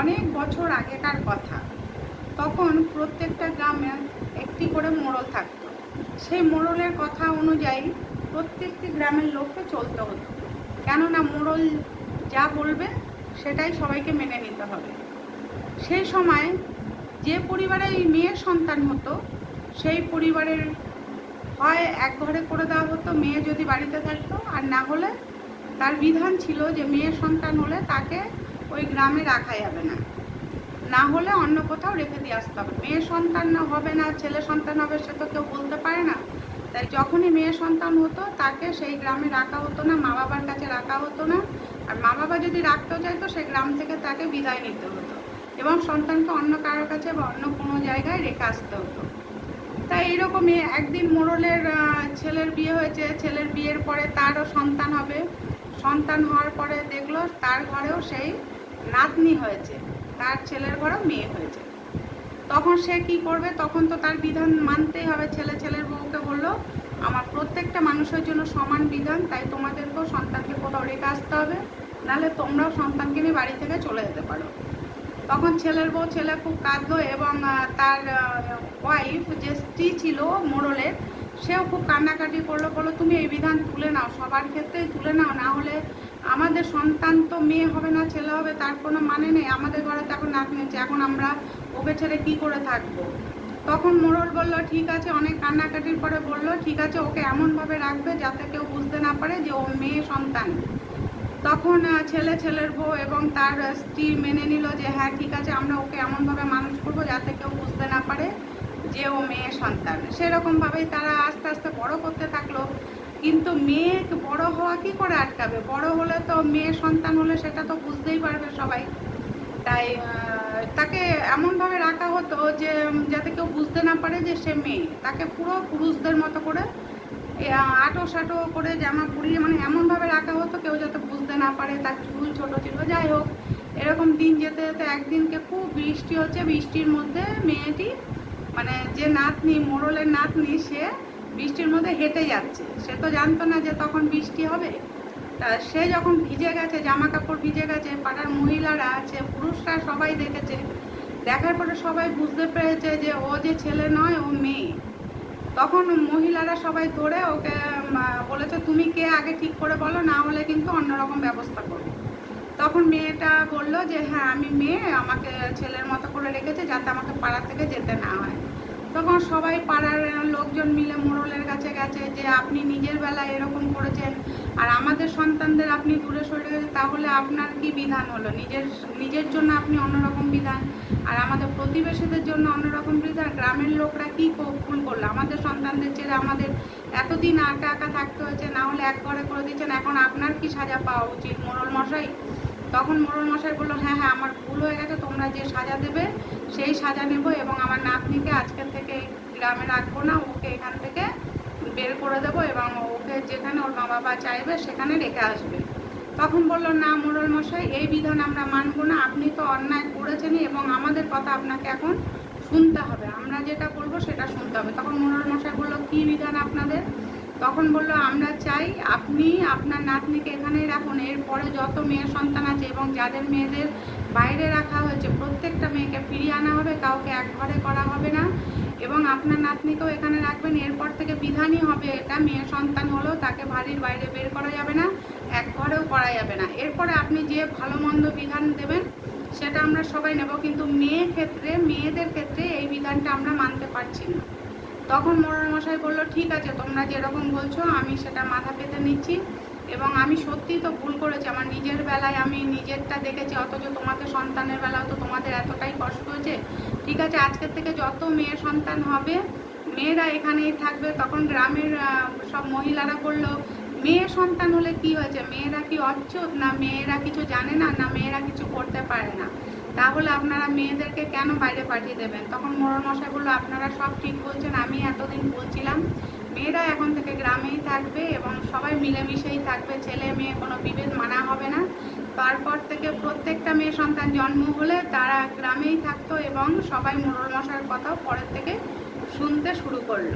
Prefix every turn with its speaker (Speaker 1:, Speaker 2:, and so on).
Speaker 1: অনেক বছর আগেকার কথা। তখন প্রত্যেকটা গ্রামে একটি করে মোড়ল থাকতো। সেই মোড়লের কথা অনুযায়ী প্রত্যেকটি গ্রামের লোককে চলতে হতো। কেননা মোড়ল যা বলবে সেটাই সবাইকে মেনে নিতে হবে। সেই সময় যে পরিবারে এই মেয়ের সন্তান হতো, সেই পরিবারের হয় এক ঘরে করে দেওয়া হতো, মেয়ে যদি বাড়িতে থাকতো, আর না হলে তার বিধান ছিল যে মেয়ের সন্তান হলে তাকে ওই গ্রামে রাখা যাবে না। না হলে অন্য কোথাও রেখে দিয়ে আসতে হবে। মেয়ের সন্তান না হবে না, ছেলে সন্তান হবে সে তো কেউ বলতে পারে না। তাই যখনই মেয়ে সন্তান হতো, তাকে সেই গ্রামে রাখা হতো না মা বাবার কাছে রাখা হতো না। আর মা বাবা যদি রাখতেও চাইতো সেই গ্রাম থেকে তাকে বিদায় নিতে হতো। এবং সন্তানকে অন্য কারোর কাছে বা অন্য কোনো জায়গায় রেখে আসতে হতো। তাই এইরকমই একদিন মোড়লের ছেলের বিয়ে হয়েছে। ছেলের বিয়ের পরে তারও সন্তান হবে। সন্তান হওয়ার পরে দেখল, তার ঘরেও সেই নাতনি হয়েছে, তার ছেলের ঘরেও মেয়ে হয়েছে। তখন সে কি করবে? তখন তো তার বিধান মানতেই হবে। ছেলে ছেলের বউকে বলল, আমার প্রত্যেকটা মানুষের জন্য সমান বিধান, তাই তোমাদেরকেও সন্তানকে কোথাও রেখে আসতে হবে। নাহলে তোমরাও সন্তানকে নিয়ে বাড়ি থেকে চলে যেতে পারো। তখন ছেলের বউ, ছেলে খুব কাঁদলো এবং তার ওয়াইফ যে স্ত্রী ছিল মোড়লের সেও খুব কান্নাকাটি করল, বলল, তুমি এই বিধান তুলে নাও, সবার ক্ষেত্রেই তুলে নাও, না হলে আমাদের সন্তান তো মেয়ে হবে না, ছেলে হবে, তার কোনো মানে নেই, আমাদের ঘরে তো এখন নাক নিয়েছে এখন আমরা ওকে ছেড়ে কী করে থাকব? তখন মোড়ল বলল, ঠিক আছে। অনেক কান্নাকাটির পরে বলল, ঠিক আছে, ওকে এমনভাবে রাখবে যাতে কেউ বুঝতে না পারে যে ও মেয়ে সন্তান। তখন ছেলে ছেলের বউ এবং তার স্ত্রী মেনে নিল যে হ্যাঁ ঠিক আছে, আমরা ওকে এমনভাবে মানুষ করব যাতে কেউ বুঝতে না পারে। যে ও মেয়ে সন্তান। সেরকমভাবেই তারা আস্তে আস্তে বড় করতে থাকল। কিন্তু মেয়ে বড় হওয়া কি করে আটকাবে? বড় হলে তো মেয়ে সন্তান হলে সেটা তো বুঝতেই পারবে সবাই। তাই তাকে এমনভাবে রাখা হতো যে যাতে কেউ বুঝতে না পারে যে সে মেয়ে। তাকে পুরো পুরুষদের মতো করে আটো সাটো করে জামা পরিয়ে মানে এমনভাবে রাখা হতো কেউ যাতে বুঝতে না পারে তার চুল, ছোট ছিল। যাই হোক, এরকম দিন যেতে যেতে একদিনকে খুব বৃষ্টি হচ্ছে। বৃষ্টির মধ্যে মেয়েটি মানে যে নাতনি, মোড়লের নাতনি, সে বৃষ্টির মধ্যে হেঁটে যাচ্ছে। সে তো জানতো না যে তখন বৃষ্টি হবে। তা সে যখন ভিজে গেছে জামা কাপড় ভিজে গেছে, পাড়ার মহিলারা আছে, পুরুষরা সবাই দেখেছে। দেখার পরে সবাই বুঝতে পেরেছে যে ও যে ছেলে নয়, ও মেয়ে। তখন মহিলারা সবাই ধরে ওকে বলেছে, তুমি কে? আগে ঠিক করে বলো, না হলে কিন্তু অন্যরকম ব্যবস্থা করব। তখন মেয়েটা বলল যে হ্যাঁ আমি মেয়ে, আমাকে ছেলের মতো করে রেখেছে যাতে আমাকে পাড়া থেকে যেতে না হয়। তখন সবাই পাড়ার লোকজন মিলে মোড়লের কাছে গেছে যে, আপনি নিজের বেলায় এরকম করেছেন আর আমাদের সন্তানদের আপনি দূরে সরে গেছে তাহলে আপনার কি বিধান হলো? নিজের নিজের জন্য আপনি অন্যরকম বিধান আর আমাদের প্রতিবেশীদের জন্য অন্যরকম বিধান? গ্রামের লোকরা কি কো- ভুল করল? আমাদের সন্তানদের ছেড়ে আমাদের এতদিন আঁকা আঁকা থাকতে হয়েছে, না হলে এক ঘরে করে দিচ্ছেন, এখন আপনার কি সাজা পাওয়া উচিত মোড়ল মশাই? তখন মোড়ল মশাই বলল হ্যাঁ হ্যাঁ আমার ভুল হয়ে গেছে, তোমরা যে সাজা দেবে, সেই সাজা নেব এবং আমার নাতনিকে আজকের থেকে এই গ্রামে রাখব না, ওকে এখান থেকে বের করে দেবো এবং ওকে যেখানে ওর মা বাবা চাইবে, সেখানে রেখে আসবে। তখন বলল, না, মোড়ল মশাই, এই বিধান আমরা মানবো না, আপনি তো অন্যায় করেছেনই এবং আমাদের কথা আপনাকে এখন শুনতে হবে। আমরা যেটা বলব, সেটা শুনতে হবে। তখন মোড়ল মশাই বলল, কী বিধান আপনাদের? তখন বলল, আমরা চাই আপনি আপনার নাতনিকে এখানেই রাখুন। এরপরে যত মেয়ের সন্তান আছে এবং যাদের মেয়েদের বাইরে রাখা হয়েছে, প্রত্যেকটা মেয়েকে ফিরিয়ে আনা হবে, কাউকে এক ঘরে করা হবে না এবং আপনার নাতনিকেও এখানে রাখবেন। এরপর থেকে বিধানই হবে এটা মেয়ে সন্তান হলেও তাকে বাড়ির বাইরে বের করা যাবে না, এক ঘরেও করা যাবে না। এরপরে আপনি যে ভালো মন্দ বিধান দেবেন, সেটা আমরা সবাই নেব। কিন্তু মেয়ে ক্ষেত্রে, মেয়েদের ক্ষেত্রে এই বিধানটা আমরা মানতে পারছি না। তখন মশাই বলল, ঠিক আছে, তোমরা যেরকম বলছো, আমি সেটা মাথা পেতে নিচ্ছি। এবং আমি সত্যিই তো ভুল করেছি। আমার নিজের বেলায় আমি নিজেরটা দেখেছি, অথচ তোমাদের সন্তানের বেলাও তো তোমাদের এতটাই কষ্ট হয়েছে। ঠিক আছে, আজকের থেকে যত মেয়ে সন্তান হবে, মেয়েরা এখানেই থাকবে। তখন গ্রামের সব মহিলারা বলল মেয়ে সন্তান হলে কি হয়েছে? মেয়েরা কি অচ্ছুত? না মেয়েরা কিছু জানে না? না মেয়েরা কিছু করতে পারে না? তাহলে আপনারা মেয়েদেরকে কেন বাইরে পাঠিয়ে দেবেন? তখন মোড়ল মশাই বলল, আপনারা সব ঠিক বলছেন, আমি এতদিন বলছিলাম। মেয়েরা এখন থেকে গ্রামেই থাকবে এবং সবাই মিলেমিশেই থাকবে। ছেলে মেয়ে কোনো বিভেদ মানা হবে না। তারপর থেকে প্রত্যেকটা মেয়ে সন্তান জন্ম হলে তারা গ্রামেই থাকতো এবং সবাই মোড়ল মশাইয়ের কথাও পরের থেকে শুনতে শুরু করল।